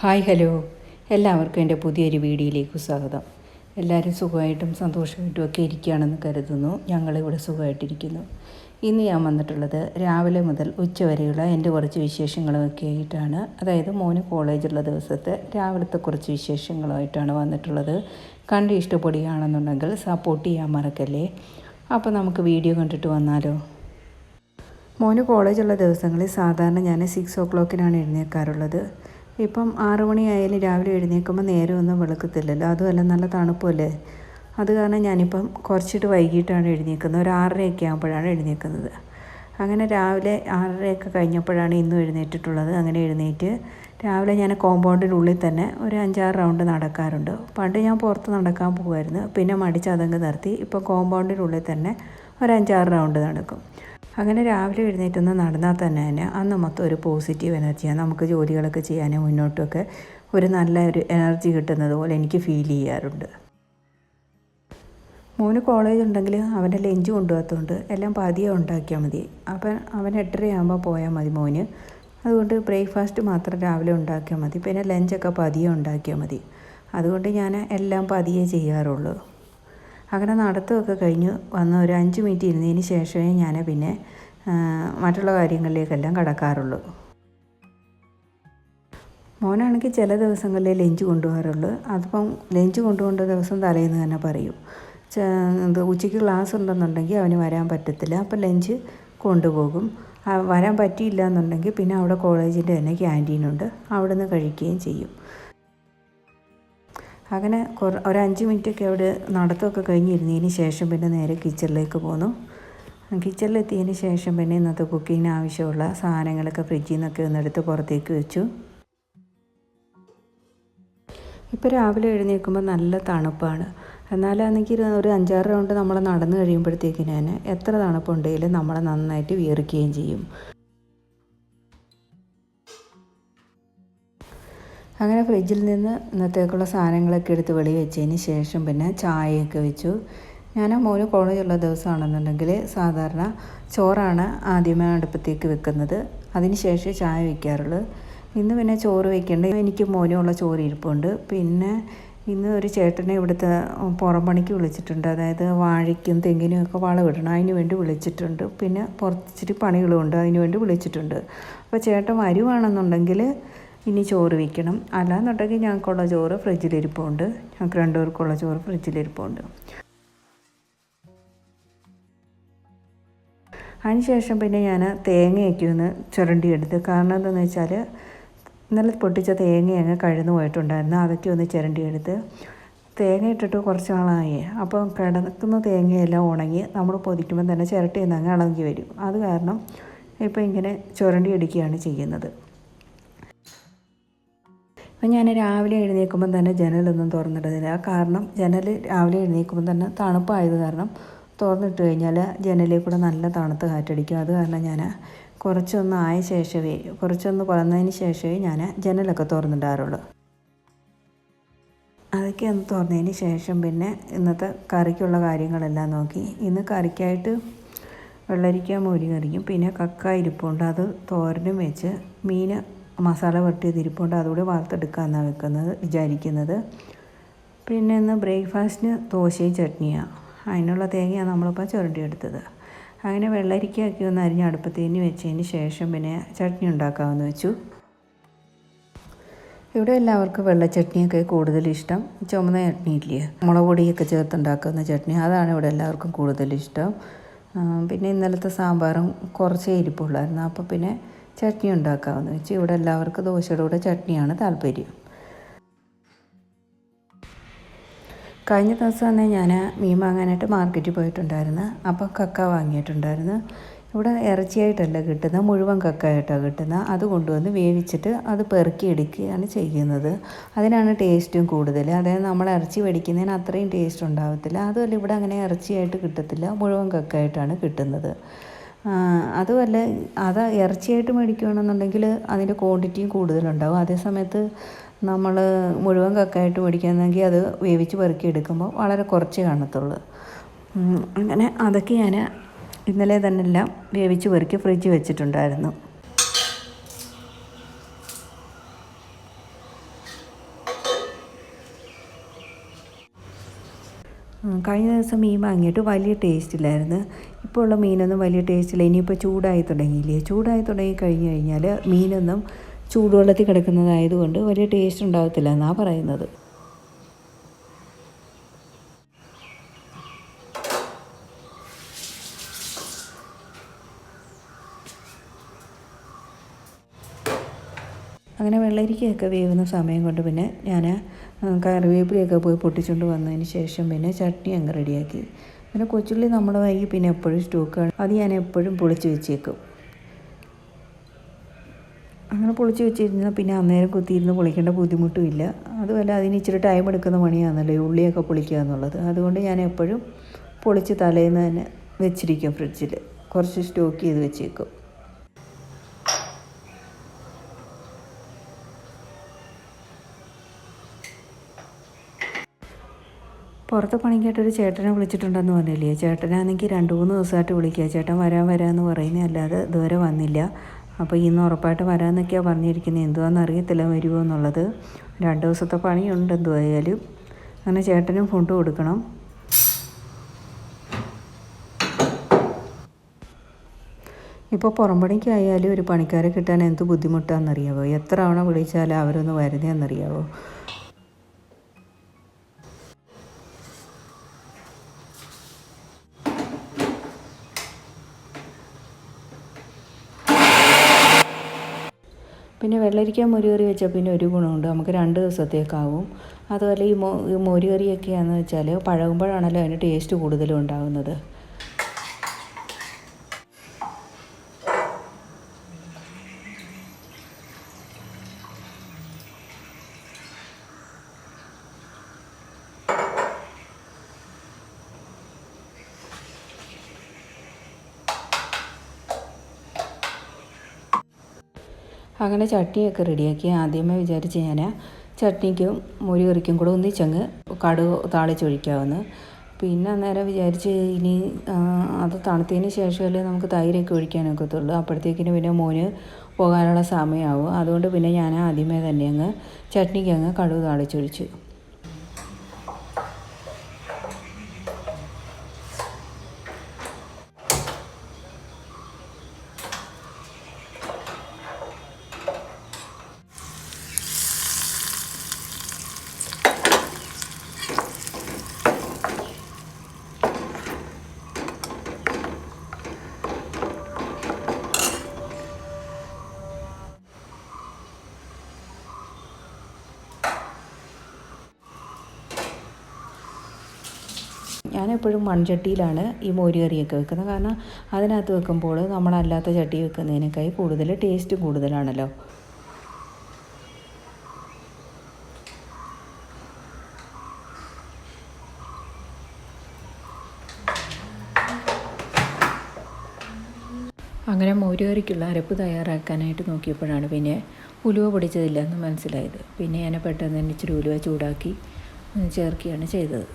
Hi hello. എല്ലാവർക്കും എന്റെ പുതിയൊരു വീഡിയോയിലേക്ക് സ്വാഗതം. എല്ലാവരും സുഖമായിട്ടും സന്തോഷമായിട്ടും ഒക്കെ ഇരിക്കുകയാണെന്ന് കരുതുന്നു. ഞങ്ങളിവിടെ സുഖമായിട്ടിരിക്കുന്നു. ഇന്ന് ഞാൻ വന്നിട്ടുള്ളത് രാവിലെ മുതൽ ഉച്ച വരെയുള്ള എന്റെ കുറച്ച് വിശേഷങ്ങളുമൊക്കെ ആയിട്ടാണ്. അതായത് മോന് കോളേജുള്ള ദിവസത്തെ രാവിലത്തെ കുറച്ച് വിശേഷങ്ങളുമായിട്ടാണ് വന്നിട്ടുള്ളത്. കണ്ട് ഇഷ്ടപ്പെടുകയാണെന്നുണ്ടെങ്കിൽ സപ്പോർട്ട് ചെയ്യാൻ മറക്കല്ലേ? അപ്പോൾ നമുക്ക് വീഡിയോ കണ്ടിട്ട് വന്നാലോ? മോന് കോളേജുള്ള ദിവസങ്ങളിൽ സാധാരണ ഞാൻ സിക്സ് ഓ ക്ലോക്കിനാണ് എഴുന്നേൽക്കാറുള്ളത് ഇപ്പം ആറു മണിയായാലും രാവിലെ എഴുന്നേൽക്കുമ്പോൾ നേരെ ഒന്നും വെളുക്കത്തില്ലല്ലോ. അതുമല്ല നല്ല തണുപ്പല്ലേ? അത് കാരണം ഞാനിപ്പം കുറച്ചിട്ട് വൈകിട്ടാണ് എഴുന്നേൽക്കുന്നത്. ഒരു ആറരയൊക്കെ ആകുമ്പോഴാണ് എഴുന്നേൽക്കുന്നത്. അങ്ങനെ രാവിലെ ആറരയൊക്കെ കഴിഞ്ഞപ്പോഴാണ് ഇന്നും എഴുന്നേറ്റിട്ടുള്ളത്. അങ്ങനെ എഴുന്നേറ്റ് രാവിലെ ഞാൻ കോമ്പൗണ്ടിനുള്ളിൽ തന്നെ ഒരു അഞ്ചാറ് റൗണ്ട് നടക്കാറുണ്ട്. പണ്ട് ഞാൻ പുറത്ത് നടക്കാൻ പോകുമായിരുന്നു. പിന്നെ മടിച്ച് അതങ്ങ് നിർത്തി ഇപ്പോൾ കോമ്പൗണ്ടിനുള്ളിൽ തന്നെ ഒരു അഞ്ചാറ് റൗണ്ട് നടക്കും. അങ്ങനെ രാവിലെ എഴുന്നേറ്റൊന്ന് നടന്നാൽ തന്നെ തന്നെ അന്ന് മൊത്തം ഒരു പോസിറ്റീവ് എനർജിയാണ് നമുക്ക് ജോലികളൊക്കെ ചെയ്യാനും മുന്നോട്ടൊക്കെ ഒരു നല്ല ഒരു എനർജി കിട്ടുന്നത് പോലെ എനിക്ക് ഫീൽ ചെയ്യാറുണ്ട്. മോന് കോളേജ് ഉണ്ടെങ്കിൽ അവന്റെ ലഞ്ച് കൊണ്ടുപോകാത്തതുകൊണ്ട് എല്ലാം പതിയെ ഉണ്ടാക്കിയാൽ മതി. അപ്പം അവൻ എട്ടരയാകുമ്പോൾ പോയാൽ മതി മോന്. അതുകൊണ്ട് ബ്രേക്ക്ഫാസ്റ്റ് മാത്രം രാവിലെ ഉണ്ടാക്കിയാൽ മതി. പിന്നെ ലഞ്ചൊക്കെ പതിയെ ഉണ്ടാക്കിയാൽ മതി. അതുകൊണ്ട് ഞാൻ എല്ലാം പതിയെ ചെയ്യാറുള്ളൂ. അങ്ങനെ നടത്തമൊക്കെ കഴിഞ്ഞ്. വന്ന് ഒരു അഞ്ച് മിനിറ്റ് ഇരുന്നതിന് ശേഷമേ ഞാൻ പിന്നെ മറ്റുള്ള കാര്യങ്ങളിലേക്കെല്ലാം കടക്കാറുള്ളൂ. മോനാണെങ്കിൽ ചില ദിവസങ്ങളിലേ ലഞ്ച് കൊണ്ടുപോകാറുള്ളൂ. അതിപ്പം ലഞ്ച് കൊണ്ടുപോകേണ്ട ദിവസം തലേന്ന് തന്നെ പറയും. ഇത് ഉച്ചയ്ക്ക് ക്ലാസ് ഉണ്ടെന്നുണ്ടെങ്കിൽ അവന് വരാൻ പറ്റത്തില്ല. അപ്പം ലഞ്ച് കൊണ്ടുപോകും. വരാൻ പറ്റിയില്ല എന്നുണ്ടെങ്കിൽ പിന്നെ അവിടെ കോളേജിന്റെ തന്നെ ക്യാന്റീനുണ്ട് അവിടെ നിന്ന് കഴിക്കുകയും ചെയ്യും. അങ്ങനെ കുറ ഒരു അഞ്ച് മിനിറ്റൊക്കെ അവിടെ നടത്തമൊക്കെ കഴിഞ്ഞിരുന്നതിന് ശേഷം പിന്നെ നേരെ കിച്ചണിലേക്ക് പോന്നു. കിച്ചണിലെത്തിയതിന് ശേഷം പിന്നെ ഇന്നത്തെ കുക്കിങ്ങിന് ആവശ്യമുള്ള സാധനങ്ങളൊക്കെ ഫ്രിഡ്ജിൽ നിന്നൊക്കെ ഒന്നെടുത്ത് പുറത്തേക്ക് വെച്ചു. ഇപ്പോൾ രാവിലെ എഴുന്നേൽക്കുമ്പോൾ നല്ല തണുപ്പാണ്. എന്നാലാണെങ്കിൽ ഒരു അഞ്ചാറ് റൗണ്ട് നമ്മൾ നടന്നു കഴിയുമ്പോഴത്തേക്കിന് തന്നെ എത്ര തണുപ്പുണ്ടെങ്കിലും നമ്മളെ നന്നായിട്ട് വിയർക്കുകയും ചെയ്യും. അങ്ങനെ ഫ്രിഡ്ജിൽ നിന്ന് ഇന്നത്തേക്കുള്ള സാധനങ്ങളൊക്കെ എടുത്ത് വെളി വെച്ചതിന് ശേഷം പിന്നെ ചായയൊക്കെ വെച്ചു. ഞാൻ മോന് കോളേജുള്ള ദിവസമാണെന്നുണ്ടെങ്കിൽ സാധാരണ ചോറാണ് ആദ്യമേ അടുപ്പത്തേക്ക് വെക്കുന്നത്. അതിന് ശേഷം ചായ വയ്ക്കാറുള്ളൂ ഇന്ന് പിന്നെ ചോറ് വയ്ക്കേണ്ട എനിക്ക് മോനുമുള്ള ചോറ് ഇരിപ്പുണ്ട്. പിന്നെ ഇന്ന് ഒരു ചേട്ടനെ ഇവിടുത്തെ പുറം പണിക്ക് വിളിച്ചിട്ടുണ്ട്. അതായത് വാഴയ്ക്കും തെങ്ങിനും ഒക്കെ വളം ഇടണം. അതിന് വേണ്ടി വിളിച്ചിട്ടുണ്ട്. പിന്നെ പുറത്തിച്ചിരി പണികളുമുണ്ട് അതിന് വേണ്ടി വിളിച്ചിട്ടുണ്ട്. അപ്പോൾ ചേട്ടൻ വരുവാണെന്നുണ്ടെങ്കിൽ ഇനി ചോറ് വയ്ക്കണം അല്ലാന്നുണ്ടെങ്കിൽ ഞങ്ങൾക്കുള്ള ചോറ് ഫ്രിഡ്ജിലിരിപ്പുണ്ട്. ഞങ്ങൾക്ക് രണ്ടുപേർക്കുള്ള ചോറ് ഫ്രിഡ്ജിലിരിപ്പുണ്ട്. അതിനുശേഷം പിന്നെ ഞാൻ തേങ്ങയൊക്കെ ഒന്ന് ചുരണ്ടിയെടുത്ത്. കാരണം എന്താണെന്ന് വെച്ചാൽ ഇന്നലെ പൊട്ടിച്ച തേങ്ങ അങ്ങ് കഴുന്നു പോയിട്ടുണ്ടായിരുന്നു. അതൊക്കെ ഒന്ന് ചിരണ്ടിയെടുത്ത് തേങ്ങ ഇട്ടിട്ട് കുറച്ച് നാളായി. അപ്പോൾ കിടക്കുന്ന തേങ്ങയെല്ലാം ഉണങ്ങി നമ്മൾ പൊതിക്കുമ്പോൾ തന്നെ ചിരട്ടിയിൽ നിന്ന് അങ്ങ് ഇളകി വരും. അത് കാരണം ഇപ്പോൾ ഇങ്ങനെ ചുരണ്ടി എടുക്കുകയാണ് ചെയ്യുന്നത്. അപ്പം ഞാൻ രാവിലെ എഴുന്നേൽക്കുമ്പം തന്നെ ജനലൊന്നും തുറന്നിടുന്നില്ല. കാരണം ജനൽ രാവിലെ എഴുന്നേൽക്കുമ്പം തന്നെ തണുപ്പായത് കാരണം തുറന്നിട്ട് കഴിഞ്ഞാൽ ജനലിൽ കൂടെ നല്ല തണുത്ത് കാറ്റടിക്കും. അത് കാരണം ഞാൻ കുറച്ചൊന്ന് ആയ ശേഷമേ കുറച്ചൊന്ന് കുറഞ്ഞതിന് ശേഷമേ ഞാൻ ജനലൊക്കെ തുറന്നിടാറുള്ളൂ. അതൊക്കെ ഒന്ന് തുറന്നതിന് ശേഷം പിന്നെ ഇന്നത്തെ കറിക്കുള്ള കാര്യങ്ങളെല്ലാം നോക്കി. ഇന്ന് കറിക്കായിട്ട് വെള്ളരിക്ക മോരി കറിയും പിന്നെ കക്ക ഇരിപ്പുണ്ട്. അത് തോരനും വെച്ച് മീൻ മസാല വെട്ടിയത് ഇരിപ്പുണ്ട് അതുകൂടി വറുത്തെടുക്കാമെന്നാണ് വെക്കുന്നത് വിചാരിക്കുന്നത്. പിന്നെ ഇന്ന് ബ്രേക്ക്ഫാസ്റ്റിന് ദോശയും ചട്നിയാണ് അതിനുള്ള തേങ്ങയാണ് നമ്മളിപ്പോൾ ചുരണ്ടിയെടുത്തത്. അങ്ങനെ വെള്ളരിക്കയൊക്കെ ഒന്ന് അരിഞ്ഞ് അടുപ്പത്തേന് വെച്ചതിന് ശേഷം പിന്നെ ചട്നി ഉണ്ടാക്കാമെന്ന് വെച്ചു. ഇവിടെ എല്ലാവർക്കും വെള്ള ചട്നിയൊക്കെ കൂടുതൽ ഇഷ്ടം. ചുമന്ന ചട്നി ഇല്ലേ? മുളക് പൊടിയൊക്കെ ചേർത്തുണ്ടാക്കുന്ന ചട്നി അതാണ് ഇവിടെ എല്ലാവർക്കും കൂടുതൽ ഇഷ്ടം. പിന്നെ ഇന്നലത്തെ സാമ്പാറും കുറച്ചേ ഇരിപ്പുള്ളായിരുന്നു. അപ്പോൾ പിന്നെ ചട്നി ഉണ്ടാക്കാമെന്ന് വെച്ച് ഇവിടെ എല്ലാവർക്കും ദോശയുടെ കൂടെ ചട്നിയാണ് താല്പര്യം. കഴിഞ്ഞ ദിവസം തന്നെ ഞാൻ മീൻ വാങ്ങാനായിട്ട് മാർക്കറ്റിൽ പോയിട്ടുണ്ടായിരുന്നു. അപ്പോൾ കക്ക വാങ്ങിയിട്ടുണ്ടായിരുന്നു. ഇവിടെ ഇറച്ചിയായിട്ടല്ല കിട്ടുന്നത് മുഴുവൻ കക്കായിട്ടാണ് കിട്ടുന്നത്. അത് കൊണ്ടുവന്ന് വേവിച്ചിട്ട് അത് പെറുക്കി എടുക്കുകയാണ് ചെയ്യുന്നത്. അതിനാണ് ടേസ്റ്റും കൂടുതൽ. അതായത് നമ്മൾ ഇറച്ചി മേടിക്കുന്നതിന് അത്രയും ടേസ്റ്റ് ഉണ്ടാകത്തില്ല അതുമല്ല ഇവിടെ അങ്ങനെ ഇറച്ചിയായിട്ട് കിട്ടത്തില്ല മുഴുവൻ കക്കായിട്ടാണ് കിട്ടുന്നത്. അതുമല്ല അത് ഇറച്ചിയായിട്ട് മേടിക്കുകയാണെന്നുണ്ടെങ്കിൽ അതിന്റെ ക്വാണ്ടിറ്റിയും കൂടുതലുണ്ടാവും. അതേ സമയത്ത് നമ്മൾ മുഴുവൻ കക്കായിട്ട് മേടിക്കുകയാണെങ്കിൽ അത് വേവിച്ച് പെറുക്കി എടുക്കുമ്പോൾ വളരെ കുറച്ച് കാണത്തുള്ളൂ. അങ്ങനെ അതൊക്കെ ഞാൻ ഇന്നലെ തന്നെ എല്ലാം വേവിച്ച് പെറുക്കി ഫ്രിഡ്ജ് വെച്ചിട്ടുണ്ടായിരുന്നു. കഴിഞ്ഞ ദിവസം മീൻ വാങ്ങിയിട്ട് വലിയ ടേസ്റ്റ് ഇല്ലായിരുന്നു. ഇപ്പോൾ ഉള്ള മീനൊന്നും വലിയ ടേസ്റ്റില്ല ഇനിയിപ്പോൾ ചൂടായി തുടങ്ങിയില്ലേ? ചൂടായി തുടങ്ങി കഴിഞ്ഞ് കഴിഞ്ഞാൽ മീനൊന്നും ചൂടുവെള്ളത്തിൽ കിടക്കുന്നതായതുകൊണ്ട് വലിയ ടേസ്റ്റ് ഉണ്ടാകത്തില്ല എന്നാണ് പറയുന്നത്. അങ്ങനെ വെള്ളരിക്കയൊക്കെ വേവുന്ന സമയം കൊണ്ട് പിന്നെ ഞാൻ കറിവേപ്പിലയൊക്കെ പോയി പൊട്ടിച്ചുകൊണ്ട് വന്നതിന് ശേഷം പിന്നെ ചട്നി അങ്ങ് റെഡിയാക്കി. പിന്നെ കൊച്ചുള്ളി നമ്മുടെ വൈകി പിന്നെ എപ്പോഴും സ്റ്റോക്കാണ്. അത് ഞാൻ എപ്പോഴും പൊളിച്ച് വെച്ചേക്കും. അങ്ങനെ പൊളിച്ച് വെച്ചിരുന്നാൽ പിന്നെ അന്നേരം കുത്തിയിരുന്ന് പൊളിക്കേണ്ട ബുദ്ധിമുട്ടുമില്ല അതുമല്ല അതിന് ഇച്ചിരി ടൈം എടുക്കുന്ന പണിയാണല്ലോ ഈ ഉള്ളിയൊക്കെ പൊളിക്കുക എന്നുള്ളത്. അതുകൊണ്ട് ഞാൻ എപ്പോഴും പൊളിച്ച് തലേന്ന് തന്നെ വെച്ചിരിക്കും ഫ്രിഡ്ജിൽ കുറച്ച് സ്റ്റോക്ക് ചെയ്ത് വെച്ചേക്കും. പുറത്ത് പണിക്കായിട്ടൊരു ചേട്ടനെ വിളിച്ചിട്ടുണ്ടെന്ന് പറഞ്ഞില്ലേ? ചേട്ടനാണെങ്കിൽ രണ്ട് മൂന്ന് ദിവസമായിട്ട് വിളിക്കുക. ചേട്ടൻ വരാൻ വരാമെന്ന് പറയുന്നത് അല്ലാതെ ഇതുവരെ വന്നില്ല. അപ്പോൾ ഇന്ന് ഉറപ്പായിട്ട് വരാമെന്നൊക്കെയാണ് പറഞ്ഞിരിക്കുന്നത് എന്തുവാണെന്ന് അറിയത്തില്ല വരുമോ എന്നുള്ളത്. രണ്ട് ദിവസത്തെ പണിയുണ്ട് എന്തുവായാലും. അങ്ങനെ ചേട്ടനും ഫുഡ് കൊടുക്കണം. ഇപ്പോൾ പുറംപണിക്കായാലും ഒരു പണിക്കാരെ കിട്ടാൻ എന്ത് ബുദ്ധിമുട്ടാണെന്നറിയാവോ എത്ര തവണ വിളിച്ചാലും അവരൊന്ന് വരുന്നതെന്നറിയാവോ പിന്നെ വെള്ളരിക്ക മോരുകറി വെച്ചാൽ പിന്നെ ഒരു ഗുണമുണ്ട്. നമുക്ക് രണ്ട് ദിവസത്തേക്കാവും അതുപോലെ ഈ മൊ ഈ മോരുകറിയൊക്കെയാണെന്ന് വെച്ചാൽ പഴകുമ്പോഴാണല്ലോ അതിന് ടേസ്റ്റ് കൂടുതലും ഉണ്ടാകുന്നത് അങ്ങനെ ചട്നിയൊക്കെ റെഡിയാക്കി ആദ്യമേ വിചാരിച്ച് ഞാൻ ചട്നിക്കും മോര് കറിക്കും കൂടെ ഒന്നിച്ചങ്ങ് കടുക് താളിച്ചൊഴിക്കാമെന്ന് പിന്നെ അന്നേരം വിചാരിച്ച് ഇനി അത് തണുത്തതിന് ശേഷമല്ലേ നമുക്ക് തൈരൊക്കെ ഒഴിക്കാനൊക്കത്തുള്ളൂ അപ്പോഴത്തേക്കിന് പിന്നെ മോന് പോകാനുള്ള സമയമാവും. അതുകൊണ്ട് പിന്നെ ഞാൻ ആദ്യമേ തന്നെ അങ്ങ് ചട്നിക്ക് അങ്ങ് കടുക് താളിച്ചൊഴിച്ചു. ഞാനെപ്പോഴും മൺചട്ടിയിലാണ് ഈ മോര് കറിയൊക്കെ വെക്കുന്നത്. കാരണം അതിനകത്ത് വെക്കുമ്പോൾ നമ്മളല്ലാത്ത ചട്ടി വെക്കുന്നതിനേക്കായി കൂടുതൽ ടേസ്റ്റ് കൂടുതലാണല്ലോ. അങ്ങനെ മോരുകറിക്കുള്ള അരപ്പ് തയ്യാറാക്കാനായിട്ട് നോക്കിയപ്പോഴാണ് പിന്നെ ഉലുവ പൊടിച്ചതില്ലെന്ന് മനസ്സിലായത്. പിന്നെ ഞാൻ പെട്ടെന്ന് തന്നെ ഇച്ചിരി ഉലുവ ചൂടാക്കി ചേർക്കുകയാണ് ചെയ്തത്.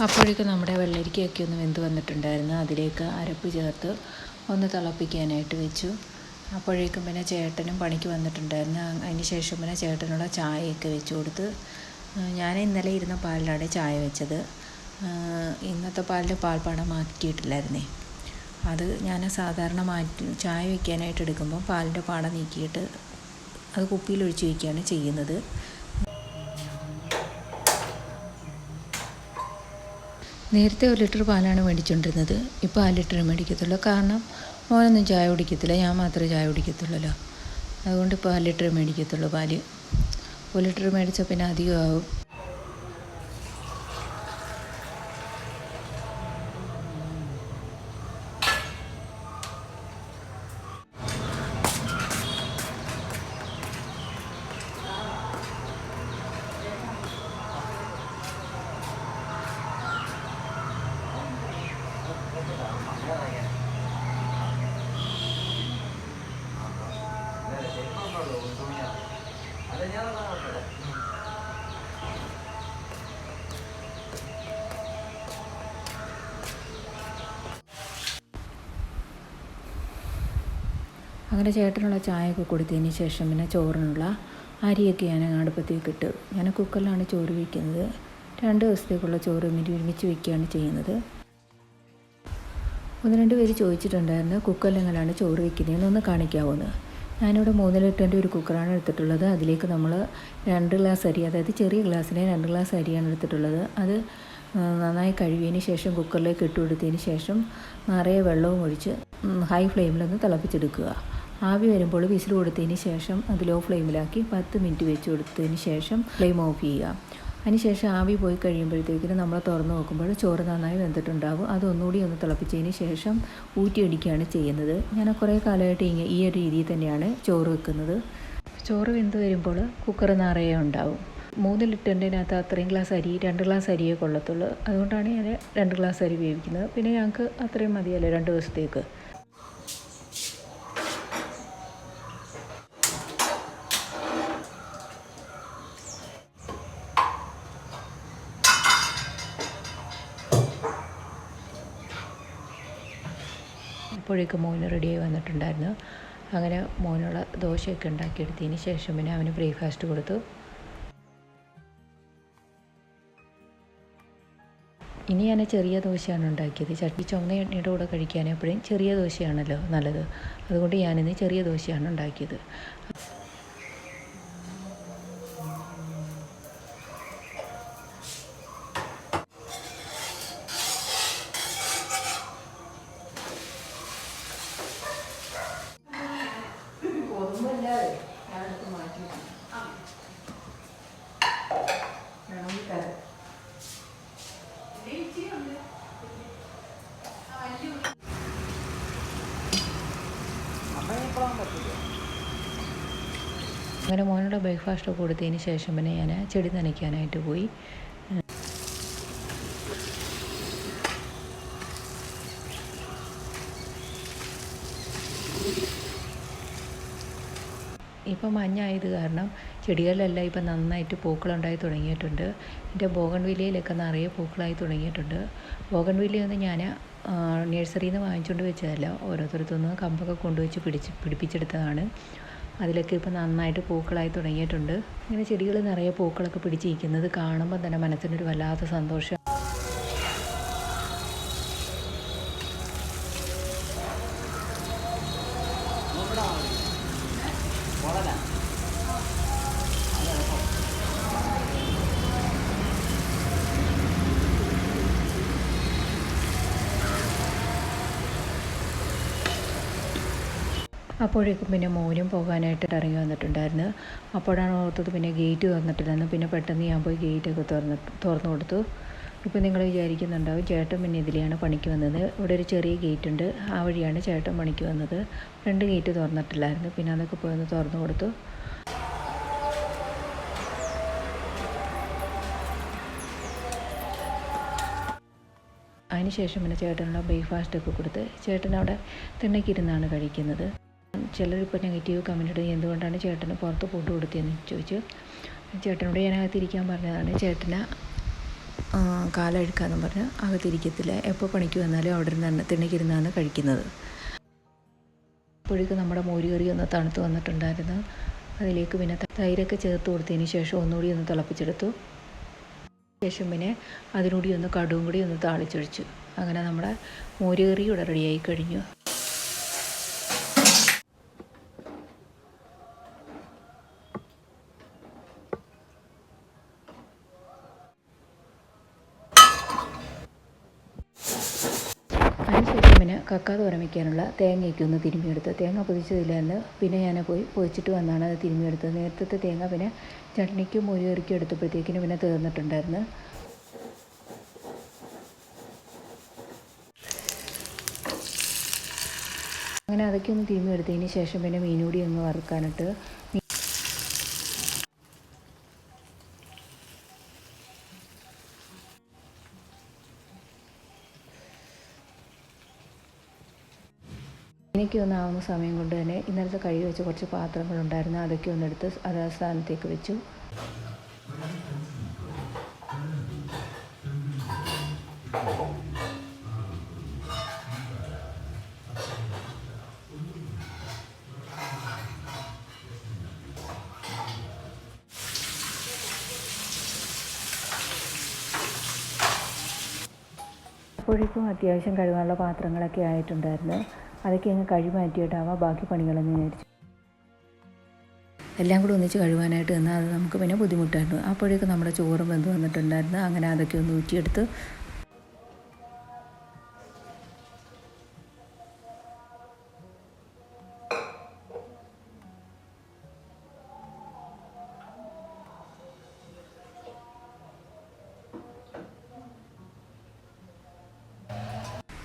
അപ്പോഴേക്കും നമ്മുടെ വെള്ളരിക്കയൊക്കെ ഒന്ന് വെന്ത് വന്നിട്ടുണ്ടായിരുന്നു. അതിലേക്ക് അരപ്പ് ചേർത്ത് ഒന്ന് തിളപ്പിക്കാനായിട്ട് വെച്ചു. അപ്പോഴേക്കും പിന്നെ ചേട്ടനും പണിക്ക് വന്നിട്ടുണ്ടായിരുന്നു. അതിന് ശേഷം പിന്നെ ചേട്ടനുള്ള ചായയൊക്കെ വെച്ച് കൊടുത്ത് ഞാൻ ഇന്നലെ ഇരുന്ന പാലിലാണ് ചായ വെച്ചത്. ഇന്നത്തെ പാലിന്റെ പാൽപ്പാടം മാറ്റിയിട്ടില്ലായിരുന്നേ അത് ഞാൻ സാധാരണ മാറ്റി ചായ വയ്ക്കാനായിട്ട് എടുക്കുമ്പോൾ പാലിന്റെ പാടം നീക്കിയിട്ട് അത് കുപ്പിയിൽ ഒഴിച്ച് വയ്ക്കുകയാണ് ചെയ്യുന്നത്. നേരത്തെ ഒരു ലിറ്റർ പാലാണ് മേടിച്ചുകൊണ്ടിരുന്നത് ഇപ്പോൾ ആ ലിറ്റർ മേടിക്കത്തുള്ളൂ. കാരണം മോനൊന്നും ചായ കുടിക്കത്തില്ല. ഞാൻ മാത്രമേ ചായ കുടിക്കത്തുള്ളല്ലോ. അതുകൊണ്ട് ഇപ്പോൾ ആ ലിറ്റർ മേടിക്കത്തുള്ളൂ പാൽ. ഒരു ലിറ്റർ മേടിച്ചാൽ പിന്നെ അധികമാവും രണ്ടെണ്ണമുള്ളൂ തുണിയാ അത് ഞാൻ രണ്ടെണ്ണം അങ്ങനെ ചേട്ടനുള്ള ചായയൊക്കെ കൊടുത്തതിന് ശേഷം പിന്നെ ചോറിനുള്ള അരിയൊക്കെ ഞാൻ അടുപ്പത്തേക്ക് ഇട്ട് ഞാൻ കുക്കറിലാണ് ചോറ് വയ്ക്കുന്നത് രണ്ട് ദിവസത്തേക്കുള്ള ചോറ് ഒരുമിച്ച് വയ്ക്കുകയാണ് ചെയ്യുന്നത്. ഒന്ന് രണ്ട് പേര് ചോദിച്ചിട്ടുണ്ടായിരുന്നു കുക്കറിൽ എങ്ങനെയാണ് ചോറ് വയ്ക്കുന്നതെന്ന് ഒന്ന് കാണിക്കാവുമെന്ന് ഞാനിവിടെ മൂന്ന് ലിറ്ററിന്റെ ഒരു കുക്കറാണ് എടുത്തിട്ടുള്ളത്. അതിലേക്ക് നമ്മൾ രണ്ട് ഗ്ലാസ് അരി അതായത് ചെറിയ ഗ്ലാസ്സിന് രണ്ട് ഗ്ലാസ് അരിയാണ് എടുത്തിട്ടുള്ളത്. അത് നന്നായി കഴുകിയതിന് ശേഷം കുക്കറിലേക്ക് ഇട്ട് കൊടുത്തതിന് ശേഷം നിറയെ വെള്ളവും ഒഴിച്ച് ഹൈ ഫ്ലെയിമിലൊന്ന് തിളപ്പിച്ചെടുക്കുക. ആവി വരുമ്പോൾ വിസിൽ കൊടുത്തതിന് ശേഷം അത് ലോ ഫ്ലെയിമിലാക്കി പത്ത് മിനിറ്റ് വെച്ച് കൊടുത്തതിന് ശേഷം ഫ്ലെയിം ഓഫ് ചെയ്യുക. അതിനുശേഷം ആവി പോയി കഴിയുമ്പോഴത്തേക്കിനും നമ്മൾ തുറന്ന് നോക്കുമ്പോൾ ചോറ് നന്നായി വെന്തിട്ടുണ്ടാവും അതൊന്നുകൂടി ഒന്ന് തിളപ്പിച്ചതിന് ശേഷം ഊറ്റിയടിക്കുകയാണ് ചെയ്യുന്നത്. ഞാൻ കുറേ കാലമായിട്ട് ഇങ്ങനെ ഈ ഒരു രീതിയിൽ തന്നെയാണ് ചോറ് വെക്കുന്നത്. ചോറ് വെന്ത് വരുമ്പോൾ കുക്കർ നിറയെ ഉണ്ടാവും. മൂന്ന് ലിറ്ററിന്റെനകത്ത് അത്രയും ഗ്ലാസ് അരി രണ്ട് ഗ്ലാസ് അരിയേ കൊള്ളത്തുള്ളൂ. അതുകൊണ്ടാണ് ഞാൻ രണ്ട് ഗ്ലാസ് അരി വേവിക്കുന്നത്. പിന്നെ ഞങ്ങൾക്ക് അത്രയും മതിയല്ലോ രണ്ട് ദിവസത്തേക്ക്. അപ്പോഴേക്കും മോന് റെഡിയായി വന്നിട്ടുണ്ടായിരുന്നു. അങ്ങനെ മോനുള്ള ദോശയൊക്കെ ഉണ്ടാക്കിയെടുത്തതിന് ശേഷം പിന്നെ അവന് ബ്രേക്ക്ഫാസ്റ്റ് കൊടുത്തു. ഇനി ഞാൻ ചെറിയ ദോശയാണ് ഉണ്ടാക്കിയത്. ചട്നി ചുമന്ന എണ്ണയുടെ കൂടെ കഴിക്കാൻ എപ്പോഴും ചെറിയ ദോശയാണല്ലോ നല്ലത്. അതുകൊണ്ട് ഞാനിന്ന് ചെറിയ ദോശയാണ് ഉണ്ടാക്കിയത്. അങ്ങനെ മോനോട് ബ്രേക്ക്ഫാസ്റ്റ് കൊടുത്തതിന് ശേഷം പിന്നെ ഞാൻ ചെടി നനയ്ക്കാനായിട്ട് പോയി. ഇപ്പം മഞ്ഞായത് കാരണം ചെടികളിലെല്ലാം ഇപ്പം നന്നായിട്ട് പൂക്കളുണ്ടായി തുടങ്ങിയിട്ടുണ്ട്. എന്റെ ബോഗൺവില്ലയിലൊക്കെ നിറയെ പൂക്കളായി തുടങ്ങിയിട്ടുണ്ട്. ബോഗൺവില്ലയൊന്നും ഞാൻ നഴ്സറിയിൽ നിന്ന് വാങ്ങിച്ചുകൊണ്ട് വെച്ചതല്ല. ഓരോരുത്തരത്തുനിന്ന് കമ്പൊക്കെ കൊണ്ടുവച്ച് പിടിച്ച് പിടിപ്പിച്ചെടുത്തതാണ്. അതിലൊക്കെ ഇപ്പോൾ നന്നായിട്ട് പൂക്കളായി തുടങ്ങിയിട്ടുണ്ട്. ഇങ്ങനെ ചെടികൾ നിറയെ പൂക്കളൊക്കെ പിടിച്ചിരിക്കുന്നത് കാണുമ്പോൾ തന്നെ മനസ്സിനൊരു വല്ലാത്ത സന്തോഷം. അപ്പോഴേക്കും പിന്നെ മോനും പോകാനായിട്ട് ഇറങ്ങി വന്നിട്ടുണ്ടായിരുന്നു. അപ്പോഴാണ് ഓർത്തത് പിന്നെ ഗേറ്റ് തുറന്നിട്ടില്ലെന്ന് പിന്നെ പെട്ടെന്ന് ഞാൻ പോയി ഗേറ്റൊക്കെ തുറന്ന് തുറന്നു കൊടുത്തു. ഇപ്പോൾ നിങ്ങൾ വിചാരിക്കുന്നുണ്ടാവും ചേട്ടൻ പിന്നെ ഇതിലെയാണ് പണിക്ക് വന്നത്. ഇവിടെ ഒരു ചെറിയ ഗേറ്റ് ഉണ്ട്. ആ വഴിയാണ് ചേട്ടൻ പണിക്ക് വന്നത്. രണ്ട് ഗേറ്റ് തുറന്നിട്ടില്ലായിരുന്നു. പിന്നെ അതൊക്കെ പോയി ഒന്ന് തുറന്നു കൊടുത്തു. അതിനുശേഷം പിന്നെ ചേട്ടനുള്ള ബ്രേക്ക്ഫാസ്റ്റ് ഒക്കെ കൊടുത്ത് ചേട്ടൻ അവിടെ തിണ്ണയ്ക്കിരുന്നാണ് കഴിക്കുന്നത്. ചിലരിപ്പോൾ നെഗറ്റീവ് കമന്റ് ഇടും എന്തുകൊണ്ടാണ് ചേട്ടന് പുറത്ത് ഫുഡ് കൊടുത്തതെന്ന് ചോദിച്ചു. ചേട്ടനോട് ഞാൻ അകത്തിരിക്കാൻ പറഞ്ഞതാണ്. ചേട്ടന് ആ, കാലഴുക്കാന്നും പറഞ്ഞ് അകത്തിരിക്കത്തില്ല. എപ്പോൾ പണിക്ക് വന്നാലും അവിടെ ഇരുന്നാണ് തിണ്ണയ്ക്കിരുന്നാണ് കഴിക്കുന്നത്. അപ്പോഴേക്കും നമ്മുടെ മോരുകറി ഒന്ന് തണുത്ത് വന്നിട്ടുണ്ടായിരുന്നു. അതിലേക്ക് പിന്നെ തൈരൊക്കെ ചേർത്ത് കൊടുത്തതിന് ശേഷം ഒന്നുകൂടി ഒന്ന് തിളപ്പിച്ചെടുത്തു. ശേഷം പിന്നെ അതിനൂടി ഒന്ന് കടുവും കൂടി ഒന്ന് താളിച്ചൊഴിച്ചു. അങ്ങനെ നമ്മുടെ മോരുകറി ഇവിടെ റെഡിയായി കഴിഞ്ഞു. അതിനുശേഷം പിന്നെ കക്ക തോരൻ വയ്ക്കാനുള്ള തേങ്ങയൊക്കെ ഒന്ന് തിരുമ്മിയെടുത്ത്. തേങ്ങ പൊതിച്ചതില്ലായിരുന്നു പിന്നെ ഞാൻ പോയി പൊതിച്ചിട്ട് വന്നാണ് അത് തിരുമ്മിയെടുത്തത്. നേരത്തെ തേങ്ങ പിന്നെ ചട്നിക്കും മോരുകറിക്കും എടുത്തപ്പോഴത്തേക്കിനും പിന്നെ തീർന്നിട്ടുണ്ടായിരുന്നു. അങ്ങനെ അതൊക്കെ ഒന്ന് തിരുമ്മിയെടുത്തതിന് ശേഷം പിന്നെ മീനൂടി ഒന്ന് വറുക്കാനിട്ട് മീ- മീനെ ചോറൊക്കെ ഒന്ന് ആവുന്ന സമയം കൊണ്ട് തന്നെ ഇന്നലത്തെ കഴുകി വെച്ച കുറച്ച് പാത്രങ്ങളുണ്ടായിരുന്നു അതൊക്കെ ഒന്നെടുത്ത് അത് സ്ഥാനത്തേക്ക് വെച്ചു. അപ്പോഴേക്കും അത്യാവശ്യം കഴുകാനുള്ള പാത്രങ്ങളൊക്കെ ആയിട്ടുണ്ടായിരുന്നു. അതൊക്കെ അങ്ങ് കഴിമാറ്റിയിട്ടാവാം ബാക്കി പണികളെന്ന് വിചാരിച്ചു. എല്ലാം കൂടി ഒന്നിച്ച് കഴുകാനായിട്ട് നിന്നാൽ അത് നമുക്ക് പിന്നെ ബുദ്ധിമുട്ടായിരുന്നു. അപ്പോഴേക്കും നമ്മുടെ ചോറും വെന്ത് വന്നിട്ടുണ്ടായിരുന്നു. അങ്ങനെ അതൊക്കെ ഒന്ന് ഊറ്റിയെടുത്ത്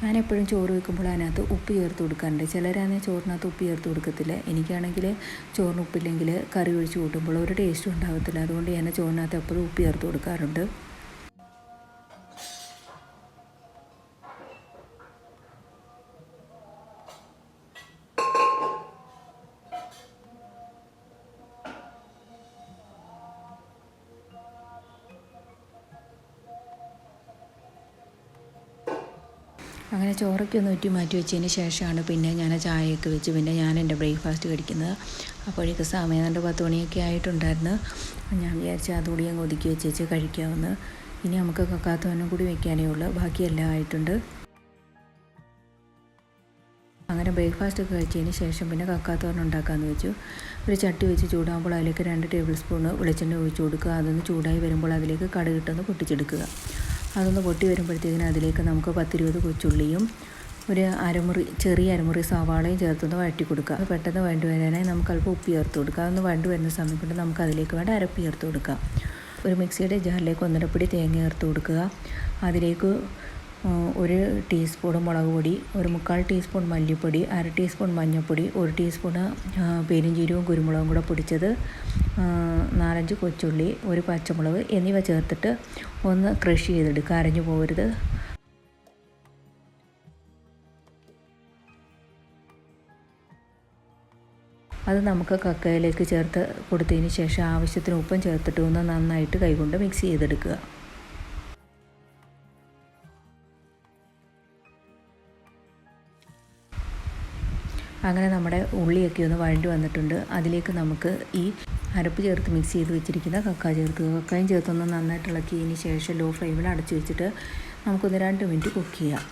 ഞാൻ എപ്പോഴും ചോറ് വെക്കുമ്പോൾ അതിനകത്ത് ഉപ്പ് ചേർത്ത് കൊടുക്കാറുണ്ട്. ചിലരാണെങ്കിൽ ചോറിനകത്ത് ഉപ്പ് ചേർത്ത് കൊടുക്കത്തില്ല. എനിക്കാണെങ്കിൽ ചോറിന് ഉപ്പില്ലെങ്കിൽ കറി ഒഴിച്ച് കൂട്ടുമ്പോൾ ഒരു ടേസ്റ്റും ഉണ്ടാകത്തില്ല അതുകൊണ്ട് ഞാൻ ചോറിനകത്ത് എപ്പോഴും ഉപ്പ് ചേർത്ത് കൊടുക്കാറുണ്ട്. അങ്ങനെ ചോറൊക്കെ ഒന്ന് ഊറ്റി മാറ്റി വെച്ചതിന് ശേഷമാണ് പിന്നെ ഞാൻ ചായയൊക്കെ വെച്ച് പിന്നെ ഞാൻ എന്റെ ബ്രേക്ക്ഫാസ്റ്റ് കഴിക്കുന്നത്. അപ്പോഴേക്ക് സമയം രണ്ട് പത്ത് മണിയൊക്കെ ആയിട്ടുണ്ടായിരുന്നു. ഞാൻ വിചാരിച്ചു അതുകൂടി അങ്ങ് ഒതുക്കി വെച്ചേച്ച് കഴിക്കാമെന്ന് ഇനി നമുക്ക് കക്കാത്തവനും കൂടി വെക്കാനേ ഉള്ളൂ. ബാക്കിയെല്ലാം ആയിട്ടുണ്ട്. അങ്ങനെ ബ്രേക്ക്ഫാസ്റ്റ് ഒക്കെ കഴിച്ചതിന് ശേഷം പിന്നെ കക്കാത്തോരൻ ഉണ്ടാക്കാമെന്ന് വെച്ചു. ഒരു ചട്ടി വെച്ച് ചൂടാകുമ്പോൾ അതിലേക്ക് രണ്ട് ടേബിൾ സ്പൂണ് വെളിച്ചെണ്ണ ഒഴിച്ചു കൊടുക്കുക. അതൊന്ന് ചൂടായി വരുമ്പോൾ അതിലേക്ക് കടുകിട്ടൊന്ന് പൊട്ടിച്ചെടുക്കുക. അതൊന്ന് പൊട്ടി വരുമ്പോഴത്തേക്കിന് അതിലേക്ക് നമുക്ക് പത്തിരുപത് കൊച്ചുള്ളിയും ഒരു അരമുറി ചെറിയ അരമുറി സവാളയും ചേർത്തൊന്ന് വഴറ്റി കൊടുക്കുക. അത് പെട്ടെന്ന് വേണ്ടി വരാനായി നമുക്ക് അല്പം ഉപ്പ് ചേർത്ത് കൊടുക്കുക. അതൊന്ന് വണ്ടി വരുന്ന സമയം നമുക്ക് അതിലേക്ക് വേണ്ട അരപ്പ് ചേർത്ത് കൊടുക്കാം ഒരു മിക്സിയുടെ ജാറിലേക്ക് ഒന്നരപ്പൊടി തേങ്ങ ചേർത്ത് കൊടുക്കുക. അതിലേക്ക് ഒരു ടീസ്പൂൺ മുളക് പൊടി ഒരു മുക്കാൽ ടീസ്പൂൺ മല്ലിപ്പൊടി അര ടീസ്പൂൺ മഞ്ഞൾപ്പൊടി ഒരു ടീസ്പൂണ് പെരിഞ്ചീരവും കുരുമുളകും കൂടെ പൊടിച്ചത് നാലഞ്ച് കൊച്ചുള്ളി ഒരു പച്ചമുളക് എന്നിവ ചേർത്തിട്ട് ഒന്ന് ക്രഷ് ചെയ്തെടുക്കുക അരഞ്ഞു പോകരുത് അത് നമുക്ക് കക്കയിലേക്ക് ചേർത്ത് കൊടുത്തതിന് ശേഷം ആവശ്യത്തിന് ഉപ്പും ചേർത്തിട്ട് ഒന്ന് നന്നായിട്ട് കൈകൊണ്ട് മിക്സ് ചെയ്തെടുക്കുക. അങ്ങനെ നമ്മുടെ ഉള്ളിയൊക്കെ ഒന്ന് വഴണ്ടി വന്നിട്ടുണ്ട്. അതിലേക്ക് നമുക്ക് ഈ അരപ്പ് ചേർത്ത് മിക്സ് ചെയ്ത് വെച്ചിരിക്കുന്ന കക്ക ചേർത്ത്. കക്കയും ചേർത്തൊന്ന് നന്നായിട്ട് ഇളക്കിയതിന് ശേഷം ലോ ഫ്ലെയിമിൽ അടച്ചു വെച്ചിട്ട് നമുക്കൊന്ന് രണ്ട് മിനിറ്റ് കുക്ക് ചെയ്യാം.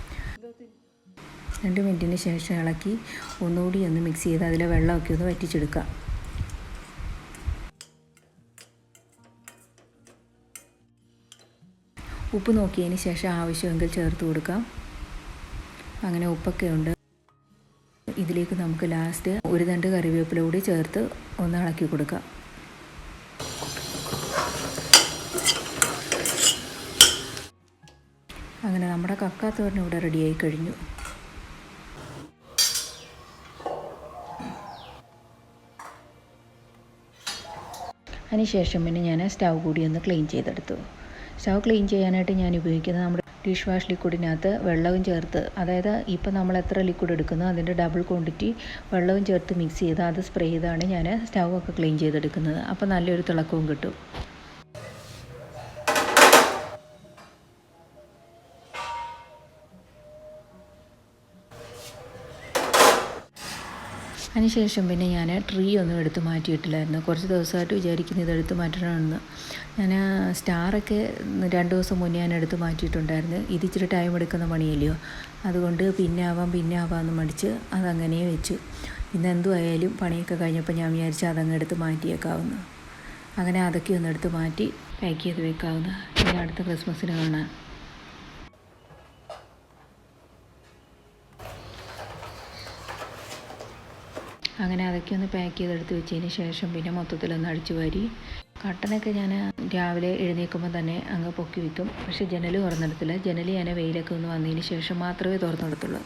രണ്ട് മിനിറ്റിന് ശേഷം ഇളക്കി ഒന്നുകൂടി ഒന്ന് മിക്സ് ചെയ്ത് അതിലെ വെള്ളമൊക്കെ ഒന്ന് വറ്റിച്ചെടുക്കാം ഉപ്പ് നോക്കിയതിന് ശേഷം ആവശ്യമെങ്കിൽ ചേർത്ത് കൊടുക്കാം. അങ്ങനെ ഉപ്പൊക്കെ ഉണ്ട്. ഇതിലേക്ക് നമുക്ക് ലാസ്റ്റ് ഒരു തണ്ട് കറിവേപ്പില കൂടി ചേർത്ത് ഒന്ന് ഇളക്കി കൊടുക്കാം. അങ്ങനെ നമ്മുടെ കക്കാത്തോരൻ ഇവിടെ റെഡിയായി കഴിഞ്ഞു. അതിനുശേഷം പിന്നെ ഞാൻ സ്റ്റൗ കൂടി ഒന്ന് ക്ലീൻ ചെയ്തെടുത്തു. സ്റ്റൗ ക്ലീൻ ചെയ്യാനായിട്ട് ഞാൻ ഉപയോഗിക്കുന്നത് നമ്മുടെ ഡിഷ് വാഷ് ലിക്വിഡിനകത്ത് വെള്ളവും ചേർത്ത് അതായത് ഇപ്പം നമ്മൾ എത്ര ലിക്വിഡ് എടുക്കുന്നു അതിന്റെ ഡബിൾ ക്വാണ്ടിറ്റി വെള്ളവും ചേർത്ത് മിക്സ് ചെയ്ത് അത് സ്പ്രേ ചെയ്താണ് ഞാൻ സ്റ്റൗവൊക്കെ ക്ലീൻ ചെയ്തെടുക്കുന്നത്. അപ്പോൾ നല്ലൊരു തിളക്കവും കിട്ടും. അതിനുശേഷം പിന്നെ ഞാൻ ട്രീ ഒന്നും എടുത്തു മാറ്റിയിട്ടില്ലായിരുന്നു. കുറച്ച് ദിവസമായിട്ട് വിചാരിക്കുന്നു ഇത് എടുത്ത് മാറ്റണമെന്ന്. ഞാൻ സ്റ്റാറൊക്കെ രണ്ട് ദിവസം മുന്നേ ഞാൻ എടുത്ത് മാറ്റിയിട്ടുണ്ടായിരുന്നു. ഇത് ഇച്ചിരി ടൈം എടുക്കുന്ന പണിയല്ലയോ അതുകൊണ്ട് പിന്നെ ആവാം പിന്നെ ആവാമെന്ന് മടിച്ച് അതങ്ങനെ വെച്ചു. ഇന്ന് എന്തുമായാലും പണിയൊക്കെ കഴിഞ്ഞപ്പോൾ ഞാൻ വിചാരിച്ചു അതങ്ങ് എടുത്ത് മാറ്റിയേക്കാവുന്നു. അങ്ങനെ അതൊക്കെ ഒന്ന് എടുത്ത് മാറ്റി പാക്ക് ചെയ്ത് വെക്കാവുന്ന. ഇനി അടുത്ത ക്രിസ്മസിന് കാണാം. അങ്ങനെ അതൊക്കെ ഒന്ന് പാക്ക് ചെയ്തെടുത്ത് വെച്ചതിന് ശേഷം പിന്നെ മൊത്തത്തിലൊന്ന് അടിച്ചു വാരി. കട്ടനൊക്കെ ഞാൻ രാവിലെ എഴുന്നേൽക്കുമ്പോൾ തന്നെ അങ്ങ് പൊക്കി വയ്ക്കും. പക്ഷേ ജനൽ തുറന്നെടുത്തില്ല. ജനൽ ഞാൻ വെയിലൊക്കെ ഒന്ന് വന്നതിന് ശേഷം മാത്രമേ തുറന്നെടുത്തുള്ളൂ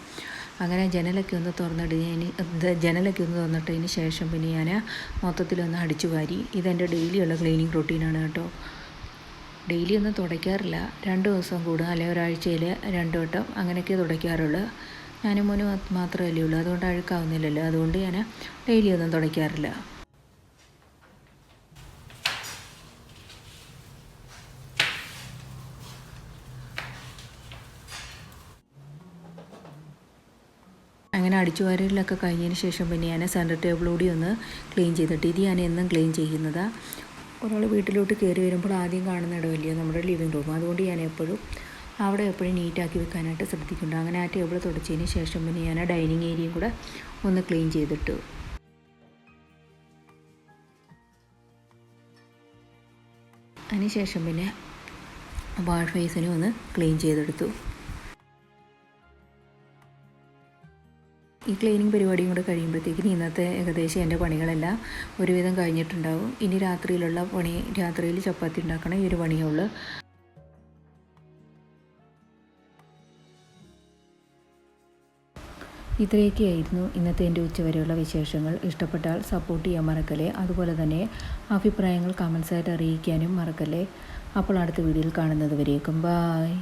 അങ്ങനെ ജനലൊക്കെ ഒന്ന് തുറന്നിടുന്നതിന് ജനലൊക്കെ ഒന്ന് തുറന്നിട്ടതിന് ശേഷം പിന്നെ ഞാൻ മൊത്തത്തിലൊന്ന് അടിച്ചു വാരി ഇതെന്റെ ഡെയിലിയുള്ള ക്ലീനിങ് റൊട്ടീനാണ് കേട്ടോ. ഡെയിലി ഒന്നും തുടയ്ക്കാറില്ല. രണ്ട് ദിവസം കൂടുക അല്ലെങ്കിൽ ഒരാഴ്ചയിൽ രണ്ട് വട്ടം അങ്ങനെയൊക്കെ തുടയ്ക്കാറുള്ളൂ. ഞാനും മോനും മാത്രമല്ലേ ഉള്ളൂ. അതുകൊണ്ട് അഴുക്കാവുന്നില്ലല്ലോ. അതുകൊണ്ട് ഞാൻ ഡെയിലി ഒന്നും തുടയ്ക്കാറില്ല. അങ്ങനെ അടിച്ചു വാരലൊക്കെ കഴിഞ്ഞതിന് ശേഷം പിന്നെ ഞാൻ സെന്റർ ടേബിൾ കൂടി ഒന്ന് ക്ലീൻ ചെയ്തിട്ട് ഇത് ഞാൻ എന്നും ക്ലീൻ ചെയ്യുന്നതാണ് ഒരാൾ വീട്ടിലോട്ട് കയറി വരുമ്പോൾ ആദ്യം കാണുന്ന ഇടമല്ലയോ നമ്മുടെ ലിവിങ് റൂം അതുകൊണ്ട് ഞാൻ എപ്പോഴും അവിടെ എപ്പോഴും നീറ്റാക്കി വെക്കാനായിട്ട് ശ്രദ്ധിക്കുന്നുണ്ട്. അങ്ങനെ ആ ടേബിൾ തുടച്ചതിന് ശേഷം പിന്നെ ഞാൻ ഡൈനിങ് ഏരിയയും കൂടെ ഒന്ന് ക്ലീൻ ചെയ്തിട്ടു. അതിനുശേഷം പിന്നെ വാഷ് ബേസിനും ഒന്ന് ക്ലീൻ ചെയ്തെടുത്തു. ഈ ക്ലീനിങ് പരിപാടിയും കൂടെ കഴിയുമ്പോഴത്തേക്കിന് ഇന്നത്തെ ഏകദേശം എന്റെ പണികളെല്ലാം ഒരുവിധം കഴിഞ്ഞിട്ടുണ്ടാവും. ഇനി രാത്രിയിലുള്ള പണി രാത്രിയിൽ ചപ്പാത്തി ഉണ്ടാക്കണം ഈ ഒരു പണിയേ ഉള്ളൂ ഇത്രയൊക്കെയായിരുന്നു ഇന്നത്തെ എന്റെ ഉച്ചവരെയുള്ള വിശേഷങ്ങൾ. ഇഷ്ടപ്പെട്ടാൽ സപ്പോർട്ട് ചെയ്യാൻ മറക്കല്ലേ? അതുപോലെ തന്നെ അഭിപ്രായങ്ങൾ കമൻസായിട്ട് അറിയിക്കാനും മറക്കല്ലേ? അപ്പോൾ അടുത്ത വീഡിയോയിൽ കാണുന്നത് വരേക്കും. ബായ്